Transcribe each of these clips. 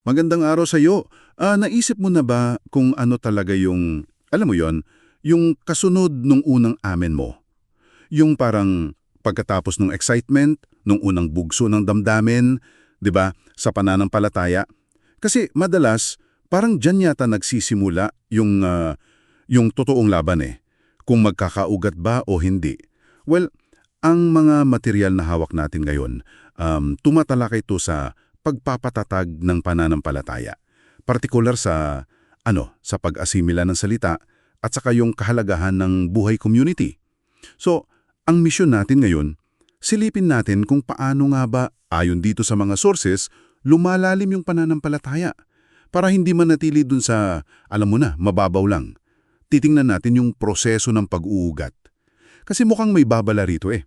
Magandang araw sa iyo. Ah, naisip mo na ba kung ano talaga yung, alam mo yon, yung kasunod nung unang amen mo? Yung parang pagkatapos ng excitement, nung unang bugso ng damdamin, 'di ba, sa pananampalataya. Kasi madalas parang diyan yata nagsisimula yung ah, yung totoong laban eh. Kung magkakaugat ba o hindi. Well, ang mga material na hawak natin ngayon, um, tumatalakay ito sa pagpapatatag ng pananampalataya. Partikular sa, ano, sa pag-asimila ng salita at saka yung kahalagahan ng buhay community. So, ang misyon natin ngayon, silipin natin kung paano nga ba, ayon dito sa mga sources, lumalalim yung pananampalataya para hindi manatili dun sa, alam mo na, mababaw lang. Titingnan natin yung proseso ng pag-uugat. Kasi mukhang may babala rito eh.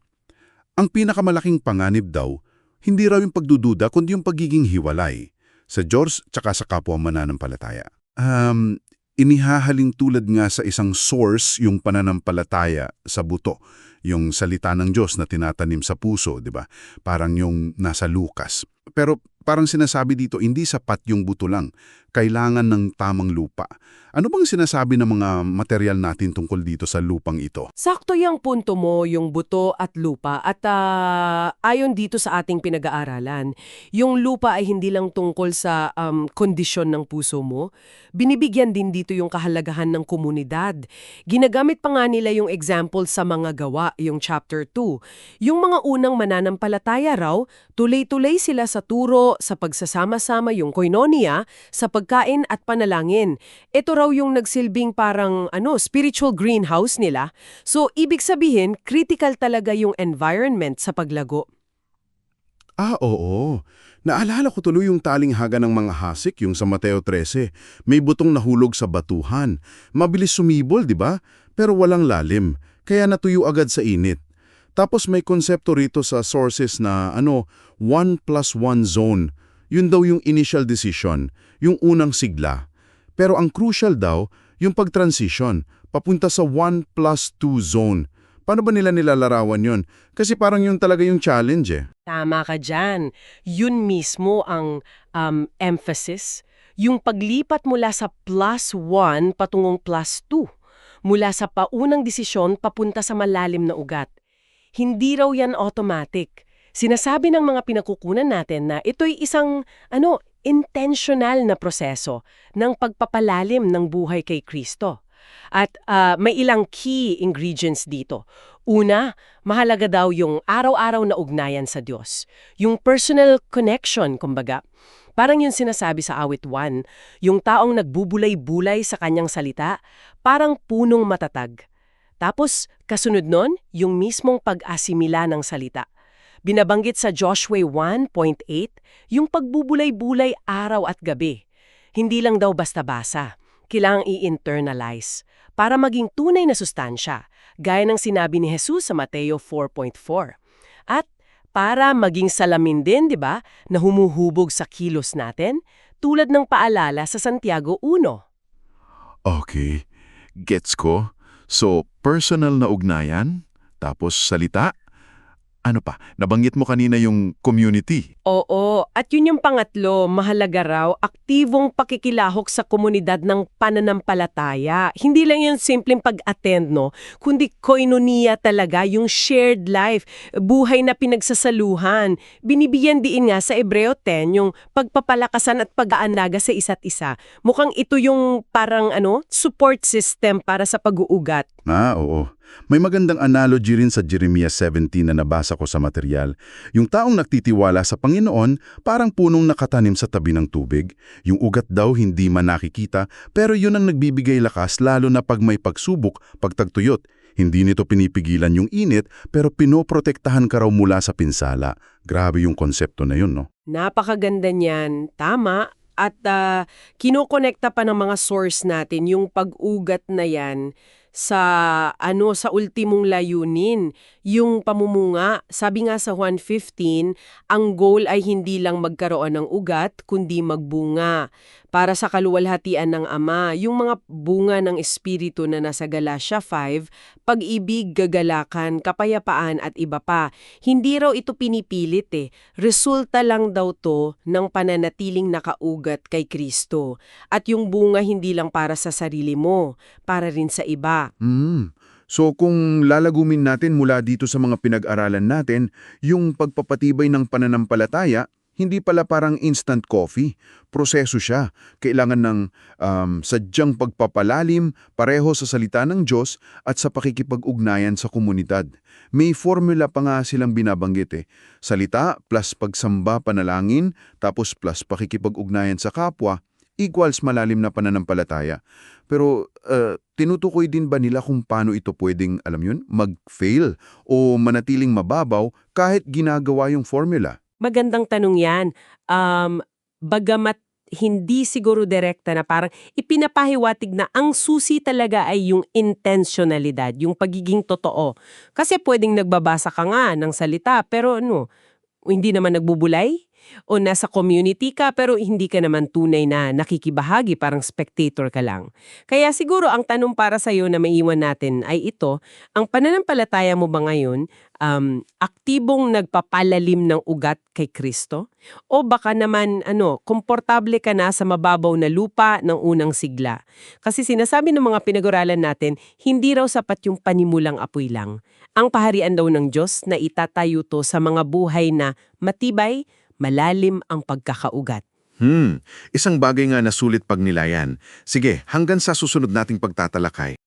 Ang pinakamalaking panganib daw, hindi raw yung pagdududa kundi yung pagiging hiwalay sa Diyos tsaka sa kapwa mananampalataya. Um, inihahaling tulad nga sa isang source yung pananampalataya sa buto, yung salita ng Diyos na tinatanim sa puso, di ba? Parang yung nasa Lukas. Pero parang sinasabi dito, hindi sapat yung buto lang. Kailangan ng tamang lupa. Ano bang sinasabi ng mga material natin tungkol dito sa lupang ito? Sakto yung punto mo, yung buto at lupa. At ah, ayon dito sa ating pinag-aaralan, yung lupa ay hindi lang tungkol sa um, kondisyon ng puso mo. Binibigyan din dito yung kahalagahan ng komunidad. Ginagamit pa nga nila yung example sa mga gawa, yung chapter 2. Yung mga unang mananampalataya raw, tuloy-tuloy sila sa turo, sa pagsasama-sama yung koinonia, sa pagkain at panalangin. Ito raw yung nagsilbing parang ano, spiritual greenhouse nila. So, ibig sabihin, critical talaga yung environment sa paglago. Ah, oo. Naalala ko tuloy yung talinghaga ng mga hasik, yung sa Mateo 13. May butong nahulog sa batuhan. Mabilis sumibol, di ba? Pero walang lalim. Kaya natuyo agad sa init. Tapos may konsepto rito sa sources na ano, 1 plus 1 zone. Yun daw yung initial decision, yung unang sigla. Pero ang crucial daw, yung pag-transition, papunta sa 1 plus 2 zone. Paano ba nila nilalarawan yon? Kasi parang yun talaga yung challenge eh. Tama ka dyan. Yun mismo ang um, emphasis. Yung paglipat mula sa plus 1 patungong plus 2. Mula sa paunang desisyon papunta sa malalim na ugat. Hindi raw yan automatic. Sinasabi ng mga pinakukunan natin na ito'y isang, ano, intentional na proseso ng pagpapalalim ng buhay kay Kristo. At ah, may ilang key ingredients dito. Una, mahalaga daw yung araw-araw na ugnayan sa Diyos. Yung personal connection, kumbaga. Parang yung sinasabi sa awit 1, yung taong nagbubulay-bulay sa kanyang salita, parang punong matatag. Tapos, kasunod nun, yung mismong pag-asimila ng salita. Binabanggit sa Joshua 1.8, yung pagbubulay-bulay araw at gabi. Hindi lang daw basta basa. Kailangang i-internalize para maging tunay na sustansya, gaya ng sinabi ni Jesus sa Mateo 4.4. At para maging salamin din, di ba, na humuhubog sa kilos natin, tulad ng paalala sa Santiago 1. Okay, gets ko. So, personal na ugnayan, tapos salita. Ano pa, nabanggit mo kanina yung community. Oo, at yun yung pangatlo, mahalaga raw, aktibong pakikilahok sa komunidad ng pananampalataya. Hindi lang yung simpleng pag-attend, no? Kundi koinonia talaga, yung shared life, buhay na pinagsasaluhan. Binibigyan diin nga sa Ebreo 10 yung pagpapalakasan at pag-aanaga sa isa't isa. Mukhang ito yung parang ano, support system para sa pag-uugat. Ah, oo. May magandang analogy rin sa Jeremiah 17 na nabasa ko sa material. Yung taong nagtitiwala sa Panginoon parang punong nakatanim sa tabi ng tubig. Yung ugat daw hindi man nakikita pero yun ang nagbibigay lakas lalo na pag may pagsubok, pagtagtuyot. Hindi nito pinipigilan yung init pero pinoprotektahan ka raw mula sa pinsala. Grabe yung konsepto na yun, no? Napakaganda niyan. Tama. At ah, kinokonekta pa ng mga source natin yung pag-ugat na yan sa ano sa ultimong layunin, yung pamumunga. Sabi nga sa 115, ang goal ay hindi lang magkaroon ng ugat kundi magbunga para sa kaluwalhatian ng Ama. Yung mga bunga ng espiritu na nasa Galatia 5, pag-ibig, gagalakan, kapayapaan at iba pa. Hindi raw ito pinipilit eh. Resulta lang daw to ng pananatiling nakaugat kay Kristo. At yung bunga hindi lang para sa sarili mo, para rin sa iba. Hmm. So kung lalagumin natin mula dito sa mga pinag-aralan natin, yung pagpapatibay ng pananampalataya, hindi pala parang instant coffee. Proseso siya. Kailangan ng um, sadyang pagpapalalim, pareho sa salita ng Diyos at sa pakikipag-ugnayan sa komunidad. May formula pa nga silang binabanggit eh. Salita plus pagsamba panalangin, tapos plus pakikipag-ugnayan sa kapwa, equals malalim na pananampalataya. Pero uh, tinutukoy din ba nila kung paano ito pwedeng, alam yun, mag-fail o manatiling mababaw kahit ginagawa yung formula? Magandang tanong yan. Um, bagamat hindi siguro direkta na parang ipinapahiwatig na ang susi talaga ay yung intentionalidad, yung pagiging totoo. Kasi pwedeng nagbabasa ka nga ng salita pero ano, hindi naman nagbubulay o nasa community ka pero hindi ka naman tunay na nakikibahagi, parang spectator ka lang. Kaya siguro ang tanong para sa iyo na maiwan natin ay ito, ang pananampalataya mo ba ngayon um, aktibong nagpapalalim ng ugat kay Kristo? O baka naman ano, komportable ka na sa mababaw na lupa ng unang sigla? Kasi sinasabi ng mga pinag-uralan natin, hindi raw sapat yung panimulang apoy lang. Ang paharian daw ng Diyos na itatayo to sa mga buhay na matibay, malalim ang pagkakaugat. Hmm, isang bagay nga na sulit pagnilayan. Sige, hanggang sa susunod nating pagtatalakay.